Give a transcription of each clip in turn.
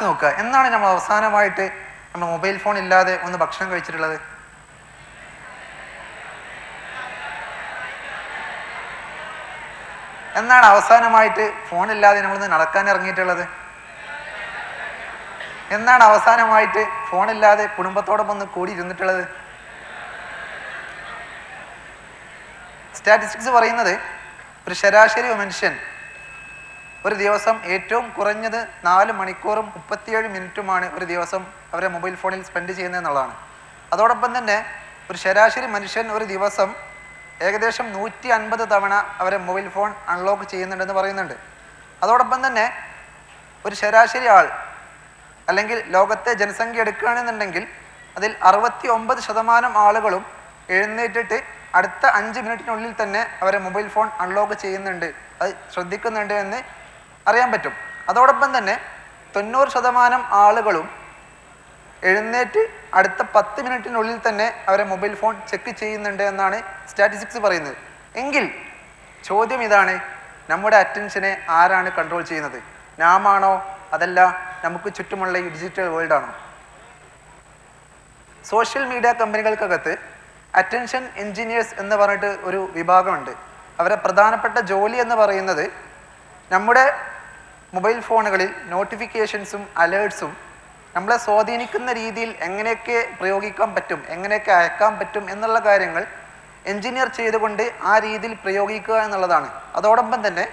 ആലോചിച്ച് നോക്കുക. എന്നാണ് നമ്മൾ അവസാനമായിട്ട് നമ്മൾ മൊബൈൽ ഫോൺ ഇല്ലാതെ ഒന്ന് ഭക്ഷണം കഴിച്ചിട്ടുള്ളത്? എന്നാണ് അവസാനമായിട്ട് ഫോൺ ഇല്ലാതെ നമ്മളൊന്ന് നടക്കാൻ ഇറങ്ങിയിട്ടുള്ളത്? എന്നാണ് അവസാനമായിട്ട് ഫോൺ ഇല്ലാതെ കുടുംബത്തോടൊപ്പം ഒന്ന് കൂടി ഇരുന്നിട്ടുള്ളത് സ്റ്റാറ്റിസ്റ്റിക്സ് പറയുന്നത് ഒരു ശരാശരി മനുഷ്യൻ ഒരു ദിവസം ഏറ്റവും കുറഞ്ഞത് നാല് മണിക്കൂറും മുപ്പത്തിയേഴ് മിനിറ്റുമാണ് ഒരു ദിവസം അവരെ മൊബൈൽ ഫോണിൽ സ്പെൻഡ് ചെയ്യുന്നത് എന്നുള്ളതാണ് അതോടൊപ്പം തന്നെ ഒരു ശരാശരി മനുഷ്യൻ ഒരു ദിവസം ഏകദേശം നൂറ്റി അൻപത് തവണ അവരെ മൊബൈൽ ഫോൺ അൺലോക്ക് ചെയ്യുന്നുണ്ടെന്ന് പറയുന്നുണ്ട്. അതോടൊപ്പം തന്നെ ഒരു ശരാശരി ആൾ അല്ലെങ്കിൽ ലോകത്തെ ജനസംഖ്യ എടുക്കുകയാണെന്നുണ്ടെങ്കിൽ അതിൽ അറുപത്തി ഒമ്പത് ശതമാനം ആളുകളും എഴുന്നേറ്റിട്ട് അടുത്ത അഞ്ച് മിനിറ്റിനുള്ളിൽ തന്നെ അവരെ മൊബൈൽ ഫോൺ അൺലോക്ക് ചെയ്യുന്നുണ്ട്. അത് ശ്രദ്ധിക്കുന്നുണ്ട് എന്ന് അറിയാൻ പറ്റും. അതോടൊപ്പം തന്നെ തൊണ്ണൂറ് ശതമാനം ആളുകളും എഴുന്നേറ്റ് അടുത്ത പത്ത് മിനിറ്റിനുള്ളിൽ തന്നെ അവരെ മൊബൈൽ ഫോൺ ചെക്ക് ചെയ്യുന്നുണ്ട് എന്നാണ് സ്റ്റാറ്റിസ്റ്റിക്സ് പറയുന്നത്. എങ്കിൽ ചോദ്യം ഇതാണ് നമ്മുടെ അറ്റൻഷനെ ആരാണ് കൺട്രോൾ ചെയ്യുന്നത്? നാമാണോ? അതല്ല നമുക്ക് ചുറ്റുമുള്ള ഈ ഡിജിറ്റൽ വേൾഡ് ആണോ? സോഷ്യൽ മീഡിയ കമ്പനികൾക്കകത്ത് അറ്റൻഷൻ എൻജിനീയേഴ്സ് എന്ന് പറഞ്ഞിട്ട് ഒരു വിഭാഗമുണ്ട്. അവരെ പ്രധാനപ്പെട്ട ജോലി എന്ന് പറയുന്നത് നമ്മുടെ മൊബൈൽ ഫോണുകളിൽ നോട്ടിഫിക്കേഷൻസും അലേർട്സും നമ്മളെ സ്വാധീനിക്കുന്ന രീതിയിൽ എങ്ങനെയൊക്കെ പ്രയോഗിക്കാൻ പറ്റും എങ്ങനെയൊക്കെ അയക്കാൻ പറ്റും എന്നുള്ള കാര്യങ്ങൾ എൻജിനീയർ ചെയ്തുകൊണ്ട് ആ രീതിയിൽ പ്രയോഗിക്കുക എന്നുള്ളതാണ്. അതോടൊപ്പം തന്നെ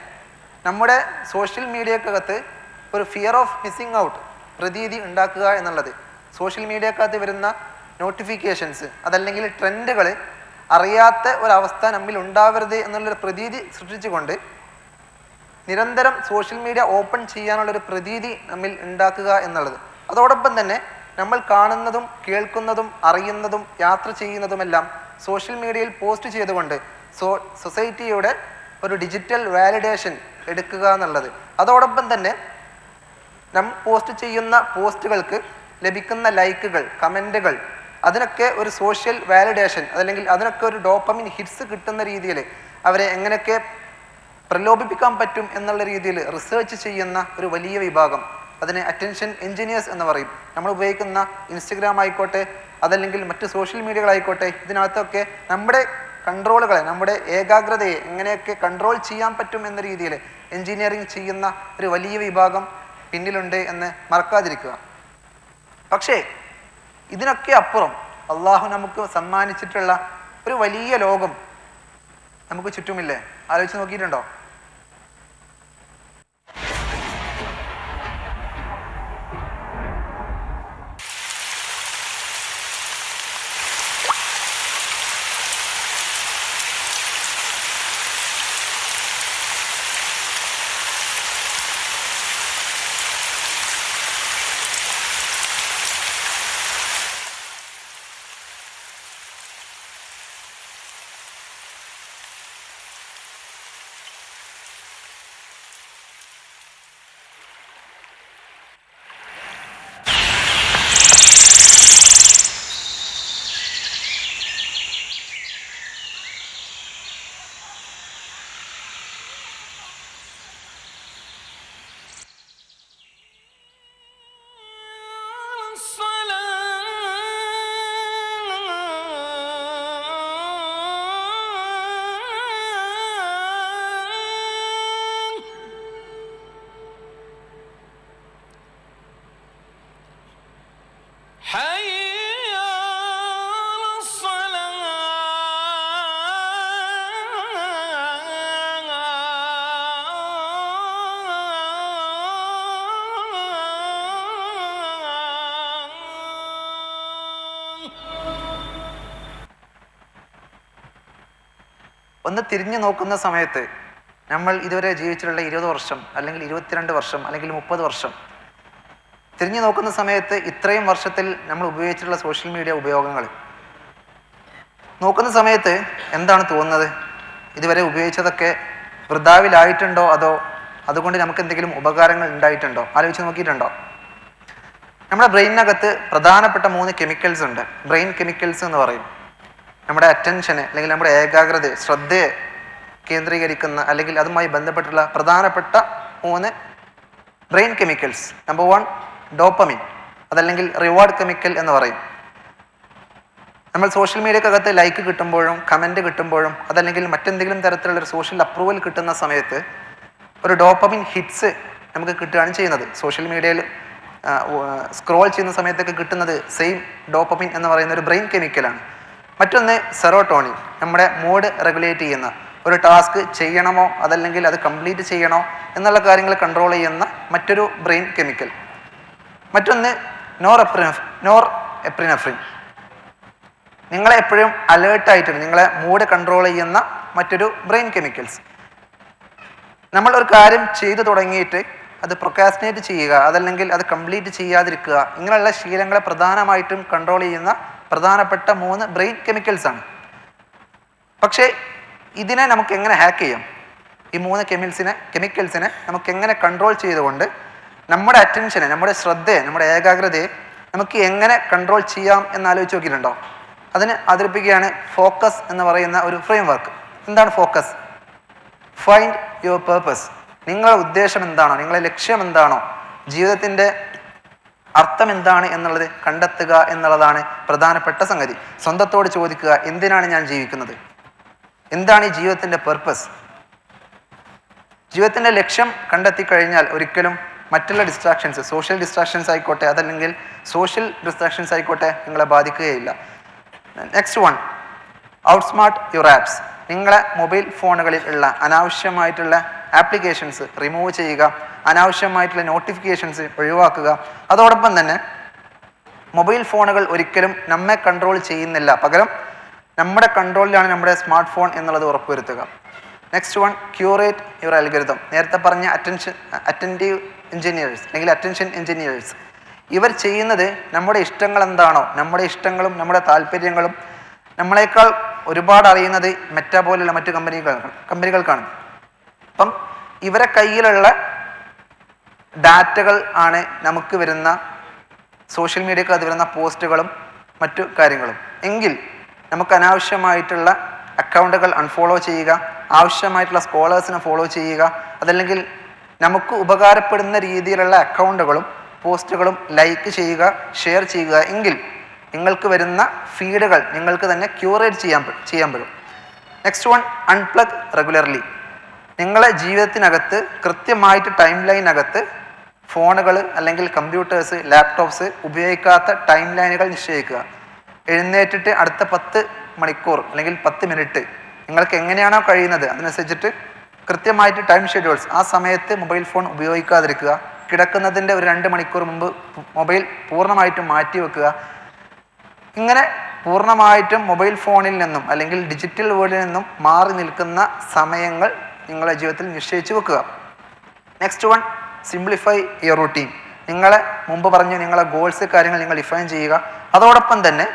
നമ്മുടെ സോഷ്യൽ മീഡിയക്കകത്ത് ഒരു ഫിയർ ഓഫ് മിസ്സിങ് ഔട്ട് പ്രതീതി ഉണ്ടാക്കുക എന്നുള്ളത്. സോഷ്യൽ മീഡിയക്കകത്ത് വരുന്ന നോട്ടിഫിക്കേഷൻസ് അതല്ലെങ്കിൽ ട്രെൻഡുകൾ അറിയാത്ത ഒരവസ്ഥ നമ്മിൽ ഉണ്ടാവരുത് എന്നുള്ളൊരു പ്രതീതി സൃഷ്ടിച്ചുകൊണ്ട് നിരന്തരം സോഷ്യൽ മീഡിയ ഓപ്പൺ ചെയ്യാനുള്ളൊരു പ്രതീതി നമ്മിൽ ഉണ്ടാക്കുക എന്നുള്ളത്. അതോടൊപ്പം തന്നെ നമ്മൾ കാണുന്നതും കേൾക്കുന്നതും അറിയുന്നതും യാത്ര ചെയ്യുന്നതുമെല്ലാം സോഷ്യൽ മീഡിയയിൽ പോസ്റ്റ് ചെയ്തുകൊണ്ട് സോ സൊസൈറ്റിയുടെ ഒരു ഡിജിറ്റൽ വാലിഡേഷൻ എടുക്കുക എന്നുള്ളത്. അതോടൊപ്പം തന്നെ നാം പോസ്റ്റ് ചെയ്യുന്ന പോസ്റ്റുകൾക്ക് ലഭിക്കുന്ന ലൈക്കുകൾ കമന്റുകൾ അതിനൊക്കെ ഒരു സോഷ്യൽ വാലിഡേഷൻ അതല്ലെങ്കിൽ അതിനൊക്കെ ഒരു ഡോപ്പമിൻ ഹിറ്റ്സ് കിട്ടുന്ന രീതിയിൽ അവരെ എങ്ങനെയൊക്കെ പ്രലോഭിപ്പിക്കാൻ പറ്റും എന്നുള്ള രീതിയിൽ റിസർച്ച് ചെയ്യുന്ന ഒരു വലിയ വിഭാഗം. അതിനെ അറ്റൻഷൻ എഞ്ചിനീയേഴ്സ് എന്ന് പറയും. നമ്മൾ ഉപയോഗിക്കുന്ന ഇൻസ്റ്റഗ്രാം ആയിക്കോട്ടെ അതല്ലെങ്കിൽ മറ്റ് സോഷ്യൽ മീഡിയകളായിക്കോട്ടെ ഇതിനകത്തൊക്കെ നമ്മുടെ കൺട്രോളുകളെ നമ്മുടെ ഏകാഗ്രതയെ എങ്ങനെയൊക്കെ കൺട്രോൾ ചെയ്യാൻ പറ്റും എന്ന രീതിയിൽ എഞ്ചിനീയറിംഗ് ചെയ്യുന്ന ഒരു വലിയ വിഭാഗം പിന്നിലുണ്ട് എന്ന് മറക്കാതിരിക്കുക. പക്ഷേ ഇതിനൊക്കെ അപ്പുറം അള്ളാഹു നമുക്ക് സമ്മാനിച്ചിട്ടുള്ള ഒരു വലിയ ലോകം നമുക്ക് ചുറ്റുമില്ലേ? ആലോചിച്ച് നോക്കിയിട്ടുണ്ടോ? ഒന്ന് തിരിഞ്ഞു നോക്കുന്ന സമയത്ത് നമ്മൾ ഇതുവരെ ജീവിച്ചിട്ടുള്ള ഇരുപത് വർഷം അല്ലെങ്കിൽ ഇരുപത്തിരണ്ട് വർഷം അല്ലെങ്കിൽ മുപ്പത് വർഷം തിരിഞ്ഞു നോക്കുന്ന സമയത്ത് ഇത്രയും വർഷത്തിൽ നമ്മൾ ഉപയോഗിച്ചിട്ടുള്ള സോഷ്യൽ മീഡിയ ഉപയോഗങ്ങൾ. നോക്കുന്ന സമയത്ത് എന്താണ് തോന്നുന്നത്? ഇതുവരെ ഉപയോഗിച്ചതൊക്കെ വൃതാവിലായിട്ടുണ്ടോ അതോ അതുകൊണ്ട് നമുക്ക് എന്തെങ്കിലും ഉപകാരങ്ങൾ ഉണ്ടായിട്ടുണ്ടോ? ആലോചിച്ച് നോക്കിയിട്ടുണ്ടോ? നമ്മുടെ ബ്രെയിനകത്ത് പ്രധാനപ്പെട്ട മൂന്ന് കെമിക്കൽസ് ഉണ്ട്. ബ്രെയിൻ കെമിക്കൽസ് എന്ന് പറയും. നമ്മുടെ അറ്റൻഷനെ അല്ലെങ്കിൽ നമ്മുടെ ഏകാഗ്രതയെ ശ്രദ്ധയെ കേന്ദ്രീകരിക്കുന്ന അല്ലെങ്കിൽ അതുമായി ബന്ധപ്പെട്ടുള്ള പ്രധാനപ്പെട്ട മൂന്ന് brain chemicals number one dopamine അതല്ലെങ്കിൽ റിവാർഡ് കെമിക്കൽ എന്ന് പറയും. നമ്മൾ സോഷ്യൽ മീഡിയക്കകത്ത് ലൈക്ക് കിട്ടുമ്പോഴും കമന്റ് കിട്ടുമ്പോഴും അതല്ലെങ്കിൽ മറ്റെന്തെങ്കിലും തരത്തിലുള്ള ഒരു സോഷ്യൽ അപ്രൂവൽ കിട്ടുന്ന സമയത്ത് ഒരു ഡോപ്പമിൻ ഹിറ്റ്സ് നമുക്ക് കിട്ടുകയാണ് ചെയ്യുന്നത്. സോഷ്യൽ മീഡിയയിൽ സ്ക്രോൾ ചെയ്യുന്ന സമയത്തൊക്കെ കിട്ടുന്നത് സെയിം ഡോപ്പമിൻ എന്ന് പറയുന്ന ഒരു ബ്രെയിൻ കെമിക്കലാണ് മറ്റൊന്ന് സെറോട്ടോണിൻ. നമ്മുടെ മൂഡ് റെഗുലേറ്റ് ചെയ്യുന്ന ഒരു ടാസ്ക് ചെയ്യണമോ അതല്ലെങ്കിൽ അത് കംപ്ലീറ്റ് ചെയ്യണോ എന്നുള്ള കാര്യങ്ങൾ കൺട്രോൾ ചെയ്യുന്ന മറ്റൊരു ബ്രെയിൻ കെമിക്കൽ. മറ്റൊന്ന് നോർ എപ്രിനഫ് നോർ എപ്രിനഫ്രിൻ നിങ്ങളെ എപ്പോഴും അലേർട്ടായിട്ടുണ്ട് നിങ്ങളെ മൂഡ് കൺട്രോൾ ചെയ്യുന്ന മറ്റൊരു ബ്രെയിൻ കെമിക്കൽസ്. നമ്മൾ ഒരു കാര്യം ചെയ്തു തുടങ്ങിയിട്ട് അത് പ്രൊക്കാസിനേറ്റ് ചെയ്യുക അതല്ലെങ്കിൽ അത് കംപ്ലീറ്റ് ചെയ്യാതിരിക്കുക ഇങ്ങനെയുള്ള ശീലങ്ങളെ പ്രധാനമായിട്ടും കൺട്രോൾ ചെയ്യുന്ന പ്രധാനപ്പെട്ട മൂന്ന് ബ്രെയിൻ കെമിക്കൽസ് ആണ്. പക്ഷേ ഇതിനെ നമുക്ക് എങ്ങനെ ഹാക്ക് ചെയ്യാം? ഈ മൂന്ന് കെമിക്കൽസിനെ കെമിക്കൽസിനെ നമുക്ക് എങ്ങനെ കൺട്രോൾ ചെയ്തുകൊണ്ട് നമ്മുടെ അറ്റൻഷനെ നമ്മുടെ ശ്രദ്ധയെ നമ്മുടെ ഏകാഗ്രതയെ നമുക്ക് എങ്ങനെ കൺട്രോൾ ചെയ്യാം എന്ന് ആലോചിച്ച് നോക്കിയിട്ടുണ്ടോ? അതിന് അവതരിപ്പിക്കുകയാണ് ഫോക്കസ് എന്ന് പറയുന്ന ഒരു ഫ്രെയിം വർക്ക് എന്താണ് ഫോക്കസ് ഫൈൻഡ് യുവർ പേർപ്പസ് നിങ്ങളുടെ ഉദ്ദേശം എന്താണോ? നിങ്ങളുടെ ലക്ഷ്യം എന്താണോ? ജീവിതത്തിന്റെ അർത്ഥം എന്താണ് എന്നുള്ളത് കണ്ടെത്തുക എന്നുള്ളതാണ് പ്രധാനപ്പെട്ട സംഗതി. സ്വന്തത്തോട് ചോദിക്കുക എന്തിനാണ് ഞാൻ ജീവിക്കുന്നത്? എന്താണ് ഈ ജീവിതത്തിന്റെ പെർപ്പസ് ജീവിതത്തിന്റെ ലക്ഷ്യം കണ്ടെത്തി കഴിഞ്ഞാൽ ഒരിക്കലും മറ്റുള്ള ഡിസ്ട്രാക്ഷൻസ് സോഷ്യൽ ഡിസ്ട്രാക്ഷൻസ് ആയിക്കോട്ടെ അതല്ലെങ്കിൽ സോഷ്യൽ ഡിസ്ട്രാക്ഷൻസ് ആയിക്കോട്ടെ നിങ്ങളെ ബാധിക്കുകയില്ല. Next one outsmart your apps നിങ്ങളെ മൊബൈൽ ഫോണുകളിൽ ഉള്ള അനാവശ്യമായിട്ടുള്ള ആപ്ലിക്കേഷൻസ് റിമൂവ് ചെയ്യുക അനാവശ്യമായിട്ടുള്ള നോട്ടിഫിക്കേഷൻസ് ഒഴിവാക്കുക. അതോടൊപ്പം തന്നെ മൊബൈൽ ഫോണുകൾ ഒരിക്കലും നമ്മെ കൺട്രോൾ ചെയ്യുന്നില്ല. പകരം നമ്മുടെ കൺട്രോളിലാണ് നമ്മുടെ സ്മാർട്ട് ഫോൺ എന്നുള്ളത് ഉറപ്പുവരുത്തുക. Next one curate your algorithm നേരത്തെ പറഞ്ഞ അറ്റൻഷൻ അറ്റന്റീവ് എഞ്ചിനീയേഴ്സ് അല്ലെങ്കിൽ അറ്റൻഷൻ എഞ്ചിനീയേഴ്സ് ഇവർ ചെയ്യുന്നത് നമ്മുടെ ഇഷ്ടങ്ങൾ എന്താണോ നമ്മുടെ ഇഷ്ടങ്ങളും നമ്മുടെ താല്പര്യങ്ങളും നമ്മളെക്കാൾ ഒരുപാട് അറിയുന്നത് മെറ്റ പോലുള്ള മറ്റു കമ്പനികൾ കമ്പനികൾക്കാണ് അപ്പം ഇവരെ കയ്യിലുള്ള ഡാറ്റകൾ ആണ് നമുക്ക് വരുന്ന സോഷ്യൽ മീഡിയക്ക് അത് വരുന്ന പോസ്റ്റുകളും മറ്റു കാര്യങ്ങളും. എങ്കിൽ നമുക്ക് അനാവശ്യമായിട്ടുള്ള അക്കൗണ്ടുകൾ അൺഫോളോ ചെയ്യുക ആവശ്യമായിട്ടുള്ള സ്കോളേഴ്സിനെ ഫോളോ ചെയ്യുക അതല്ലെങ്കിൽ നമുക്ക് ഉപകാരപ്പെടുന്ന രീതിയിലുള്ള അക്കൗണ്ടുകളും പോസ്റ്റുകളും ലൈക്ക് ചെയ്യുക ഷെയർ ചെയ്യുക. എങ്കിൽ നിങ്ങൾക്ക് വരുന്ന ഫീഡുകൾ നിങ്ങൾക്ക് തന്നെ ക്യൂറേറ്റ് ചെയ്യാൻ ചെയ്യാൻ പറ്റും. നെക്സ്റ്റ് വൺ അൺപ്ലഗ് റെഗുലർലി നിങ്ങളെ ജീവിതത്തിനകത്ത് കൃത്യമായിട്ട് ടൈം ലൈനകത്ത് ഫോണുകൾ അല്ലെങ്കിൽ കമ്പ്യൂട്ടേഴ്സ് ലാപ്ടോപ്സ് ഉപയോഗിക്കാത്ത ടൈം ലൈനുകൾ നിശ്ചയിക്കുക. എഴുന്നേറ്റിട്ട് അടുത്ത പത്ത് മണിക്കൂർ അല്ലെങ്കിൽ പത്ത് മിനിറ്റ് നിങ്ങൾക്ക് എങ്ങനെയാണോ കഴിയുന്നത് അതിനനുസരിച്ചിട്ട് കൃത്യമായിട്ട് ടൈം ഷെഡ്യൂൾസ് ആ സമയത്ത് മൊബൈൽ ഫോൺ ഉപയോഗിക്കാതിരിക്കുക. കിടക്കുന്നതിന്റെ ഒരു രണ്ട് മണിക്കൂർ മുമ്പ് മൊബൈൽ പൂർണമായിട്ടും മാറ്റി വെക്കുക. ഇങ്ങനെ പൂർണമായിട്ടും മൊബൈൽ ഫോണിൽ നിന്നും അല്ലെങ്കിൽ ഡിജിറ്റൽ വേൾഡിൽ നിന്നും മാറി നിൽക്കുന്ന സമയങ്ങൾ നിങ്ങളുടെ ജീവിതത്തിൽ നിശ്ചയിച്ചു വെക്കുക. Next one simplify your routine നിങ്ങളെ മുമ്പ് പറഞ്ഞു നിങ്ങളെ ഗോൾസ് കാര്യങ്ങൾ നിങ്ങൾ ഡിഫൈൻ ചെയ്യുക. അതോടൊപ്പം തന്നെ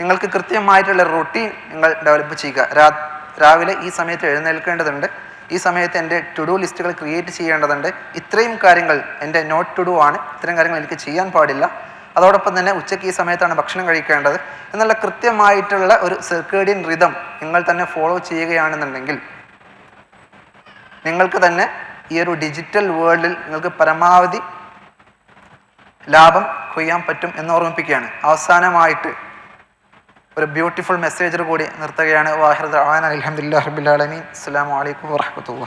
നിങ്ങൾക്ക് കൃത്യമായിട്ടുള്ള റൂട്ടീൻ നിങ്ങൾ ഡെവലപ്പ് ചെയ്യുക. രാ രാവിലെ ഈ സമയത്ത് എഴുന്നേൽക്കേണ്ടതുണ്ട്. ഈ സമയത്ത് എന്റെ ടു ഡു ലിസ്റ്റുകൾ ക്രിയേറ്റ് ചെയ്യേണ്ടതുണ്ട്. ഇത്രയും കാര്യങ്ങൾ എന്റെ നോട്ട് ടു ഡു ആണ്. ഇത്തരം കാര്യങ്ങൾ എനിക്ക് ചെയ്യാൻ പാടില്ല. അതോടൊപ്പം തന്നെ ഉച്ചയ്ക്ക് ഈ സമയത്താണ് ഭക്ഷണം കഴിക്കേണ്ടത്. എന്നുള്ള കൃത്യമായിട്ടുള്ള ഒരു സർക്കേഡിയൻ റിതം നിങ്ങൾ തന്നെ ഫോളോ ചെയ്യുകയാണെന്നുണ്ടെങ്കിൽ നിങ്ങൾക്ക് തന്നെ ഈ ഒരു ഡിജിറ്റൽ വേൾഡിൽ നിങ്ങൾക്ക് പരമാവധി ലാഭം കൊയ്യാൻ പറ്റും എന്ന് ഓർമ്മിപ്പിക്കുകയാണ്. അവസാനമായിട്ട് ഒരു ബ്യൂട്ടിഫുൾ മെസ്സേജർ കൂടി നിർത്തുകയാണ്. വാഹിർ അലഹമുല്ലാ റബിൻ അസ്സാം വലൈക്കും വാഹമത്തുള്ള